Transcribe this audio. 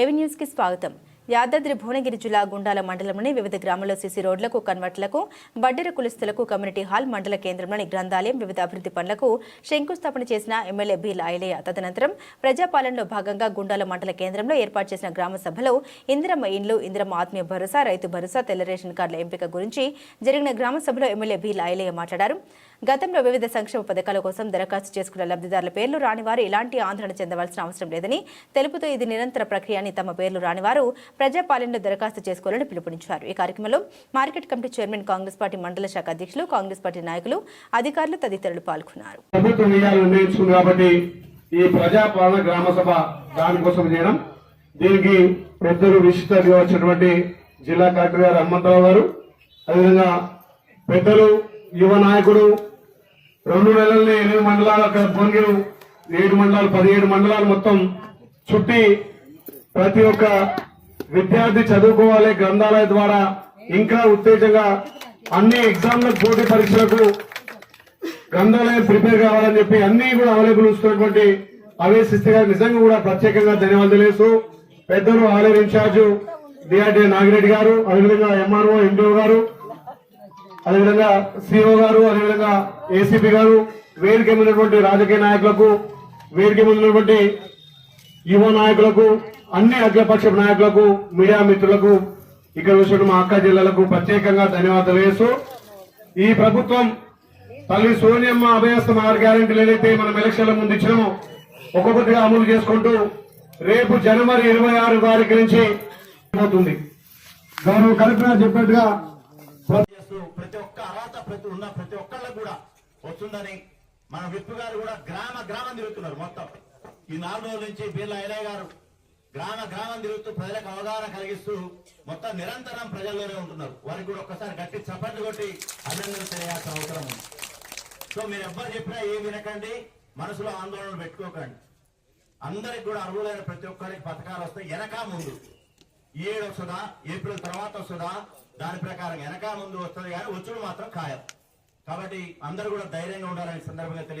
ఏవి కి స్వాగతం. యాదాద్రి భువనగిరి జిల్లా గుండాల మండలంలోని వివిధ గ్రామాల్లో సీసీ రోడ్లకు కన్వర్ట్లకు బడ్డెర కులస్తులకు కమ్యూనిటీ హాల్ మండల కేంద్రంలోని గ్రంథాలయం వివిధ అభివృద్ధి పనులకు శంకుస్థాపన చేసిన ఎమ్మెల్యే బి. లాయలయ్య. తదనంతరం ప్రజాపాలనలో భాగంగా గుండాల మండల కేంద్రంలో ఏర్పాటు చేసిన గ్రామ సభలో ఇందిరమ్మ ఇండ్లు ఇందిరమ్మ ఆత్మీయ భరోసా రైతు భరోసా తెల్ల రేషన్ కార్డుల ఎంపిక గురించి జరిగిన గ్రామ సభలో ఎమ్మెల్యే బి. లాయలయ్య మాట్లాడారు. గతంలో వివిధ సంక్షేమ పథకాల కోసం దరఖాస్తు చేసుకున్న లబ్ధిదారుల పేర్లు రానివారు ఎలాంటి ఆందోళన చెందవలసిన అవసరం లేదని తెలుపుతూ ఇది నిరంతర ప్రక్రియ అని తమ పేర్లు రానివారు ప్రజాపాలనలో దరఖాస్తు చేసుకోవాలని పిలుపునిచ్చారు. ఈ కార్యక్రమంలో market committee chairman Congress party మండల శాఖ అధ్యక్షులు కాంగ్రెస్ పార్టీ నాయకులు అధికారులు తదితరులు పాల్గొన్నారు. కాబట్టి ఈ ప్రజాపాలన గ్రామ సభ దానికోసం చేయడం దీనికి పెద్దలు విశిష్టంగా వచ్చినటువంటి జిల్లా కలెక్టర్ గారు హనుమంతరావు గారు అదేవిధంగా పెద్దలు యువ నాయకుడు రెండు నెలల్ని ఎనిమిది మండలాల అక్కడ ఏడు మండలాలు పదిహేడు మండలాలు మొత్తం చుట్టి ప్రతి ఒక్క విద్యార్థి చదువుకోవాలి గ్రంథాలయ ద్వారా. ఇంకా ఉత్తేజంగా అన్ని ఎగ్జామ్లకు పోటీ పరీక్షలకు గ్రంథాలయం ప్రిపేర్ కావాలని చెప్పి అన్ని కూడా అవైలబుల్ ఉంచుతున్నటువంటి అవేశిస్తే గారు నిజంగా కూడా ప్రత్యేకంగా ధన్యవాదాలు తెలుసు పెద్దలు ఆలయ ఇన్ఛార్జ్ డిఆర్డీ నాగిరెడ్డి గారు అదేవిధంగా ఎంఆర్ఓ ఎండిఓ గారు అదేవిధంగా సిఓ గారు అదేవిధంగా ఏసీపీ గారు వేదిక ఉన్నటువంటి రాజకీయ నాయకులకు వేదిక ఉన్నటువంటి యువ నాయకులకు అన్ని అఖిలపక్ష నాయకులకు మీడియా మిత్రులకు ఇక్కడ వచ్చిన మా అక్క జిల్లాలకు ప్రత్యేకంగా ధన్యవాదాలు వేస్తూ ఈ ప్రభుత్వం తల్లి సోనియమ్మ అభయస్థ ఆరు గ్యారెంటీలు ఏదైతే మనం ఎలక్షన్ల ముందు ఇచ్చినామో ఒక్కొక్కటిగా అమలు చేసుకుంటూ రేపు జనవరి ఇరవై ఆరు తారీఖు నుంచి పోతుంది గౌరవ కలెక్టర్ చెప్పినట్టుగా వస్తూ ప్రతి ఒక్క అర్హత ప్రతి ఉన్న ప్రతి ఒక్కళ్ళకు కూడా వస్తుందని మన విప్పు గారు కూడా గ్రామ గ్రామం తిరుగుతున్నారు మొత్తం. ఈ నాలుగు రోజుల నుంచి బీర్లా ఐలయ్య గారు గ్రామ గ్రామం తిరుగుతూ ప్రజలకు అవగాహన కలిగిస్తూ మొత్తం నిరంతరం ప్రజల్లోనే ఉంటున్నారు. వారికి కూడా ఒక్కసారి గట్టి చప్పట్లు కొట్టి అభినందనలు తెలియాల్సిన అవసరం ఉంది. సో మీరు ఎవ్వరు చెప్పినా ఏం వినకండి మనసులో ఆందోళన పెట్టుకోకండి. అందరికి కూడా అర్హులైన ప్రతి ఒక్కరికి పథకాలు వస్తాయి. వెనక ముందు ఈ ఏడు వస్తుందా? ఏప్రిల్ తర్వాత వస్తుందా? దాని ప్రకారం వెనక ముందు వస్తుంది కానీ వచ్చుడు మాత్రం ఖాయం. కాబట్టి అందరూ కూడా ధైర్యంగా ఉండాలని సందర్భంగా తెలియ